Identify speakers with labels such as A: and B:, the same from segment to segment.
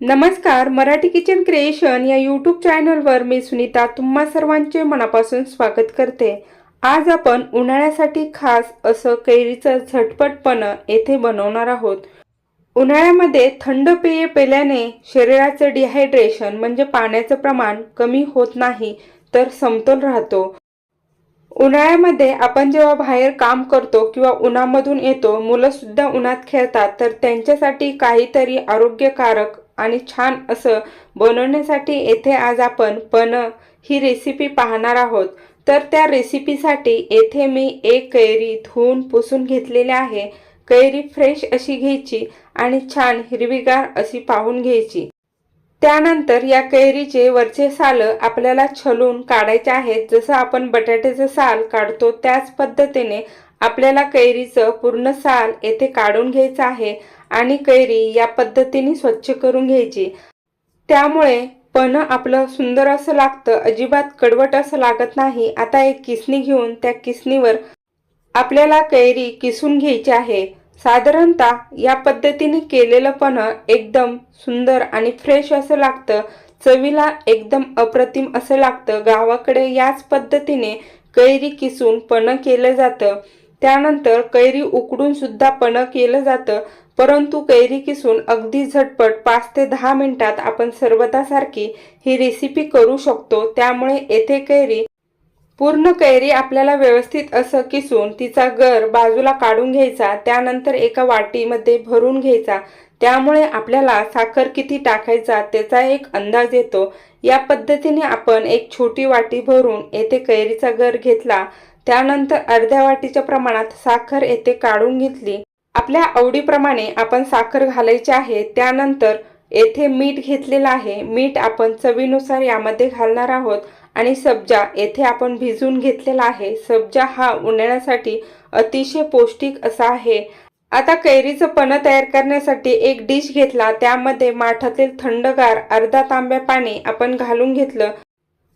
A: नमस्कार Marathi kitchen creation या YouTube चॅनलवर मी सुनीता तुम्हा सर्वांचे मनापासून स्वागत करते. आज आपण उन्हाळ्यासाठी खास असं कैरीचं झटपटपणं येथे बनवणार आहोत. उन्हाळ्यामध्ये थंड पेय पेल्याने शरीराचं डिहायड्रेशन म्हणजे पाण्याचं प्रमाण कमी होत नाही तर समतोल राहतो. उन्हाळ्यामध्ये आपण जेव्हा बाहेर काम करतो किंवा उन्हामधून येतो मुलं सुद्धा उन्हात खेळतात तर त्यांच्यासाठी काहीतरी आरोग्यकारक आणि छान असं बनवण्यासाठी येथे आज आपण पण ही रेसिपी पाहणार आहोत. तर त्या रेसिपीसाठी येथे मी एक कैरी धुवून पुसून घेतलेली आहे. कैरी फ्रेश अशी घ्यायची आणि छान हिरवीगार अशी पाहून घ्यायची. त्यानंतर या कैरीचे वरचे साल आपल्याला छलून काढायचे आहेत. जसं आपण बटाट्याचं साल काढतो त्याच पद्धतीने आपल्याला कैरीचं पूर्ण साल येथे काढून घ्यायचं आहे आणि कैरी या पद्धतीने स्वच्छ करून घ्यायची. त्यामुळे पण आपलं सुंदर असं लागतं अजिबात कडवट असं लागत नाही. आता एक किसणी घेऊन त्या किसणीवर आपल्याला कैरी किसून घ्यायची आहे. साधारणतः या पद्धतीने केलेलं पण एकदम सुंदर आणि फ्रेश असं लागतं. चवीला एकदम अप्रतिम असं लागतं. गावाकडे याच पद्धतीने कैरी किसून पण केलं जातं. त्यानंतर कैरी उकडून सुद्धा पण केलं जातं. परंतु कैरी किसून अगदी झटपट पाच ते दहा मिनिटात आपण सर्वतासारखी ही रेसिपी करू शकतो. त्यामुळे येथे कैरी पूर्ण कैरी आपल्याला व्यवस्थित असं किसून तिचा गर बाजूला काढून घ्यायचा त्यानंतर एका वाटीमध्ये भरून घ्यायचा. त्यामुळे आपल्याला साखर किती टाकायचा त्याचा एक अंदाज येतो. या पद्धतीने आपण एक छोटी वाटी भरून येथे कैरीचा गर घेतला. त्यानंतर अर्ध्या वाटीच्या प्रमाणात साखर येथे काढून घेतली. आपल्या आवडीप्रमाणे आपण साखर घालायची आहे. त्यानंतर येथे मीठ घेतलेलं आहे. मीठ आपण चवीनुसार यामध्ये घालणार आहोत. आणि सब्जा येथे आपण भिजून घेतलेला आहे. सब्जा हा उन्हाळ्यासाठी अतिशय पौष्टिक असा आहे. आता कैरीचं पन्ह तयार करण्यासाठी एक डिश घेतला. त्यामध्ये माठातील थंडगार अर्धा तांब्या पाणी आपण घालून घेतलं.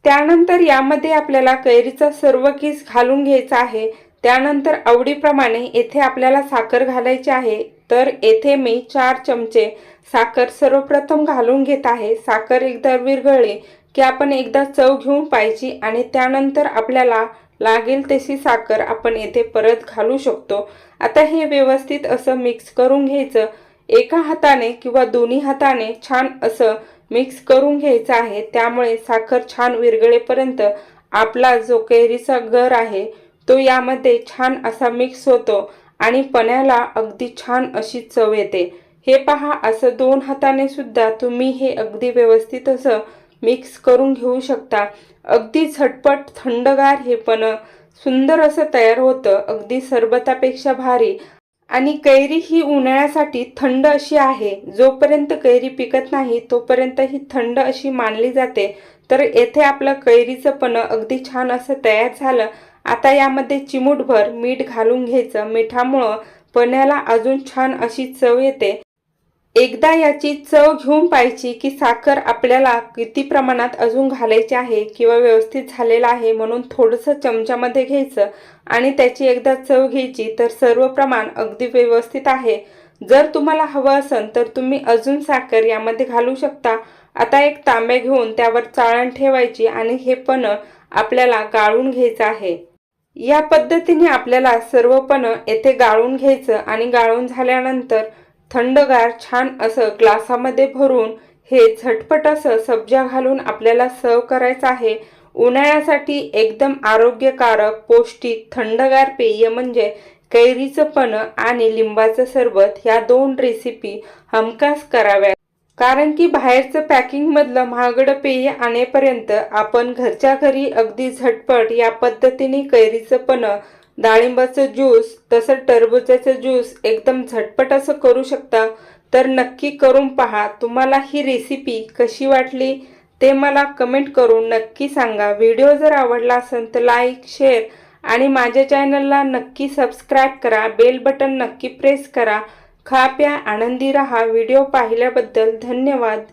A: त्यानंतर यामध्ये आपल्याला कैरीचा सर्व किस घालून घ्यायचा आहे. त्यानंतर आवडीप्रमाणे येथे आपल्याला साखर घालायची आहे. तर येथे मी चार चमचे साखर सर्वप्रथम घालून घेत आहे. साखर एकदा विरघळली की आपण एकदा चव घेऊन पाहिजे आणि त्यानंतर आपल्याला लागेल तशी साखर आपण येथे परत घालू शकतो. आता हे व्यवस्थित असं मिक्स करून घ्यायचं. एका हाताने किंवा दोन्ही हाताने छान असं मिक्स करून घ्यायचं आहे. त्यामुळे साखर छान विरगळेपर्यंत आपला जो कैरीचा गर आहे तो यामध्ये छान असा मिक्स होतो आणि पण्याला अगदी छान अशी चव येते. हे पहा असं दोन हाताने सुद्धा तुम्ही हे अगदी व्यवस्थित असं मिक्स करून घेऊ शकता. अगदी झटपट थंडगार हे पण सुंदर असं तयार होतं. अगदी सरबतापेक्षा भारी. आणि कैरी ही उन्हाळ्यासाठी थंड अशी आहे. जोपर्यंत कैरी पिकत नाही तोपर्यंत ही थंड अशी मानली जाते. तर येथे आपलं कैरीचं पण अगदी छान असं तयार झालं. आता यामध्ये चिमूटभर मीठ घालून घ्यायचं. मिठामुळं पण्याला अजून छान अशी चव येते. एकदा याची चव घेऊन पाहायची की साखर आपल्याला किती प्रमाणात अजून घालायची आहे किंवा व्यवस्थित झालेलं आहे म्हणून थोडंसं चमच्यामध्ये घ्यायचं आणि त्याची एकदा चव घ्यायची तर सर्व प्रमाण अगदी व्यवस्थित आहे. जर तुम्हाला हवं असेल तर तुम्ही अजून साखर यामध्ये घालू शकता. आता एक तांब्या घेऊन त्यावर चाळण ठेवायची आणि हे पण आपल्याला गाळून घ्यायचं आहे. या पद्धतीने आपल्याला सर्व पण येथे गाळून घ्यायचं आणि गाळून झाल्यानंतर थंडगार छान असं ग्लासामध्ये भरून हे झटपट असं सब्जा घालून आपल्याला सर्व करायचं आहे. उन्हाळ्यासाठी एकदम आरोग्यकारक पौष्टिक थंडगार पेय म्हणजे कैरीचं पण आणि लिंबाचं सरबत ह्या दोन रेसिपी हमखास कराव्यात. कारण की बाहेरचं पॅकिंगमधलं महागडं पेय आणेपर्यंत आपण घरच्या घरी अगदी झटपट या पद्धतीने कैरीचं पण डाळिंबाचं ज्यूस तसं टरबूजाचं ज्यूस एकदम झटपट असं करू शकता. तर नक्की करून पहा तुम्हाला ही रेसिपी कशी वाटली ते मला कमेंट करून नक्की सांगा. व्हिडिओ जर आवडला असेल तर लाईक शेअर आणि माझ्या चॅनलला नक्की सबस्क्राईब करा. बेल बटन नक्की प्रेस करा. खा प्या आनंदी रहा. व्हिडिओ पाहिल्याबद्दल धन्यवाद.